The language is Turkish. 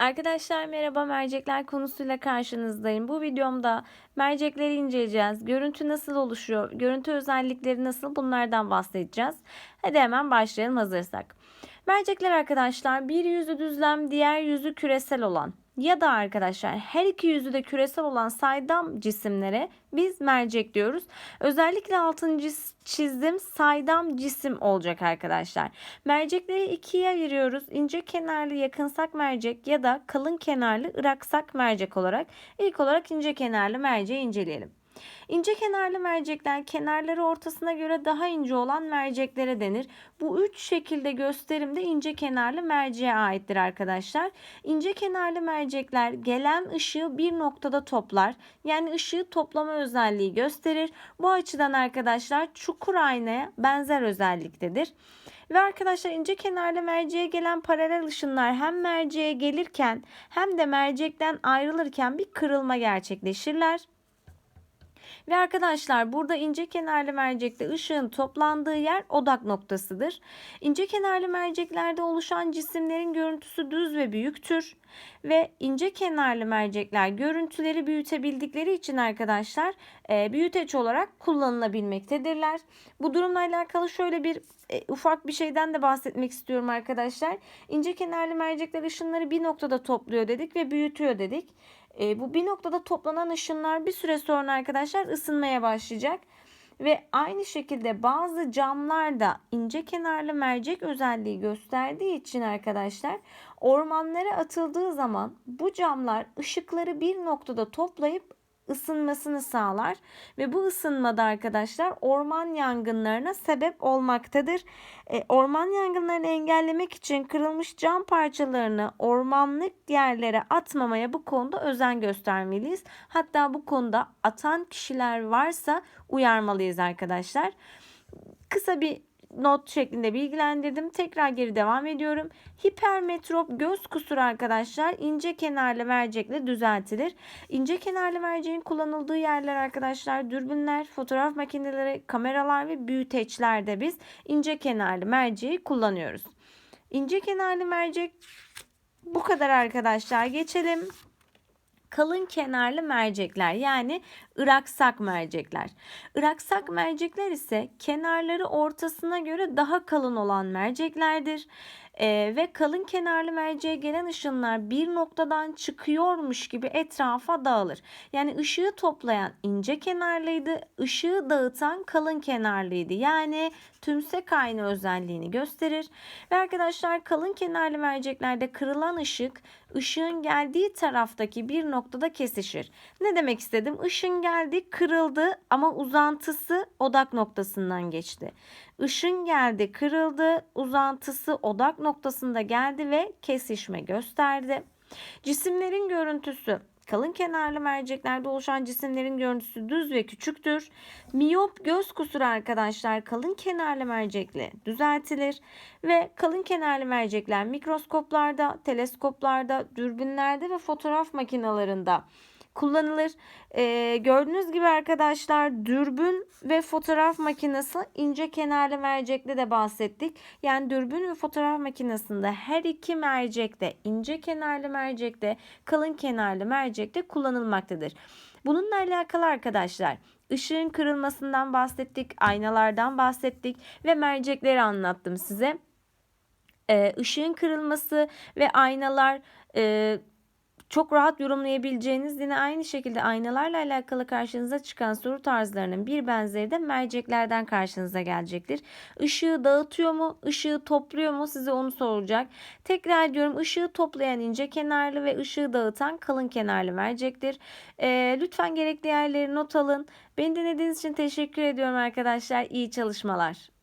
Arkadaşlar merhaba mercekler konusuyla karşınızdayım. Bu videomda mercekleri inceleyeceğiz. Görüntü nasıl oluşuyor? Görüntü özellikleri nasıl? Bunlardan bahsedeceğiz. Hadi hemen başlayalım hazırsak. Mercekler arkadaşlar bir yüzü düzlem, diğer yüzü küresel olan ya da arkadaşlar her iki yüzü de küresel olan saydam cisimlere biz mercek diyoruz. Özellikle altını çizdim saydam cisim olacak arkadaşlar. Mercekleri ikiye ayırıyoruz. İnce kenarlı yakınsak mercek ya da kalın kenarlı ıraksak mercek olarak. İlk olarak ince kenarlı merceği inceleyelim. İnce kenarlı mercekler kenarları ortasına göre daha ince olan merceklere denir. Bu üç şekilde gösterimde ince kenarlı merceğe aittir arkadaşlar. İnce kenarlı mercekler gelen ışığı bir noktada toplar. Yani ışığı toplama özelliği gösterir. Bu açıdan arkadaşlar çukur aynaya benzer özelliktedir. Ve arkadaşlar ince kenarlı merceğe gelen paralel ışınlar hem merceğe gelirken hem de mercekten ayrılırken bir kırılma gerçekleşirler. Ve arkadaşlar burada ince kenarlı mercekte ışığın toplandığı yer odak noktasıdır. İnce kenarlı merceklerde oluşan cisimlerin görüntüsü düz ve büyüktür. Ve ince kenarlı mercekler görüntüleri büyütebildikleri için arkadaşlar e, büyüteç olarak kullanılabilmektedirler. Bu durumla alakalı şöyle bir e, ufak bir şeyden de bahsetmek istiyorum arkadaşlar. İnce kenarlı mercekler ışınları bir noktada topluyor dedik ve büyütüyor dedik. E, bu bir noktada toplanan ışınlar bir süre sonra arkadaşlar ısınmaya başlayacak. Ve aynı şekilde bazı camlarda ince kenarlı mercek özelliği gösterdiği için arkadaşlar ormanlara atıldığı zaman bu camlar ışıkları bir noktada toplayıp ısınmasını sağlar ve bu ısınmada arkadaşlar orman yangınlarına sebep olmaktadır. E, orman yangınlarını engellemek için kırılmış cam parçalarını ormanlık yerlere atmamaya bu konuda özen göstermeliyiz. Hatta bu konuda atan kişiler varsa uyarmalıyız arkadaşlar. Kısa bir not şeklinde bilgilendirdim. Tekrar geri devam ediyorum. Hipermetrop göz kusuru arkadaşlar ince kenarlı mercekle düzeltilir. İnce kenarlı merceğin kullanıldığı yerler arkadaşlar dürbünler, fotoğraf makineleri, kameralar ve büyüteçlerde biz ince kenarlı merceği kullanıyoruz. İnce kenarlı mercek bu kadar arkadaşlar. Geçelim kalın kenarlı mercekler yani ıraksak mercekler. Iraksak mercekler ise kenarları ortasına göre daha kalın olan merceklerdir. Ee, ve kalın kenarlı merceğe gelen ışınlar bir noktadan çıkıyormuş gibi etrafa dağılır. Yani ışığı toplayan ince kenarlıydı, ışığı dağıtan kalın kenarlıydı. Yani tümsek aynı özelliğini gösterir. Ve arkadaşlar kalın kenarlı merceklerde kırılan ışık ışığın geldiği taraftaki bir noktada kesişir. Ne demek istedim? Işın geldi, kırıldı ama uzantısı odak noktasından geçti. Işın geldi, kırıldı, uzantısı odak noktasında geldi ve kesişme gösterdi. Cisimlerin görüntüsü Kalın kenarlı merceklerde oluşan cisimlerin görüntüsü düz ve küçüktür. Miyop göz kusuru arkadaşlar kalın kenarlı mercekle düzeltilir ve kalın kenarlı mercekler mikroskoplarda, teleskoplarda, dürbünlerde ve fotoğraf makinalarında kullanılır. Ee, gördüğünüz gibi arkadaşlar dürbün ve fotoğraf makinesi ince kenarlı mercekle de bahsettik. Yani dürbün ve fotoğraf makinesinde her iki mercekte ince kenarlı mercekte kalın kenarlı mercekte kullanılmaktadır. Bununla alakalı arkadaşlar ışığın kırılmasından bahsettik, aynalardan bahsettik ve mercekleri anlattım size. Ee, ışığın kırılması ve aynalar e, çok rahat yorumlayabileceğiniz yine aynı şekilde aynalarla alakalı karşınıza çıkan soru tarzlarının bir benzeri de merceklerden karşınıza gelecektir. Işığı dağıtıyor mu? Işığı topluyor mu? Size onu soracak. Tekrar ediyorum ışığı toplayan ince kenarlı ve ışığı dağıtan kalın kenarlı mercektir. E, lütfen gerekli yerleri not alın. Beni dinlediğiniz için teşekkür ediyorum arkadaşlar. İyi çalışmalar.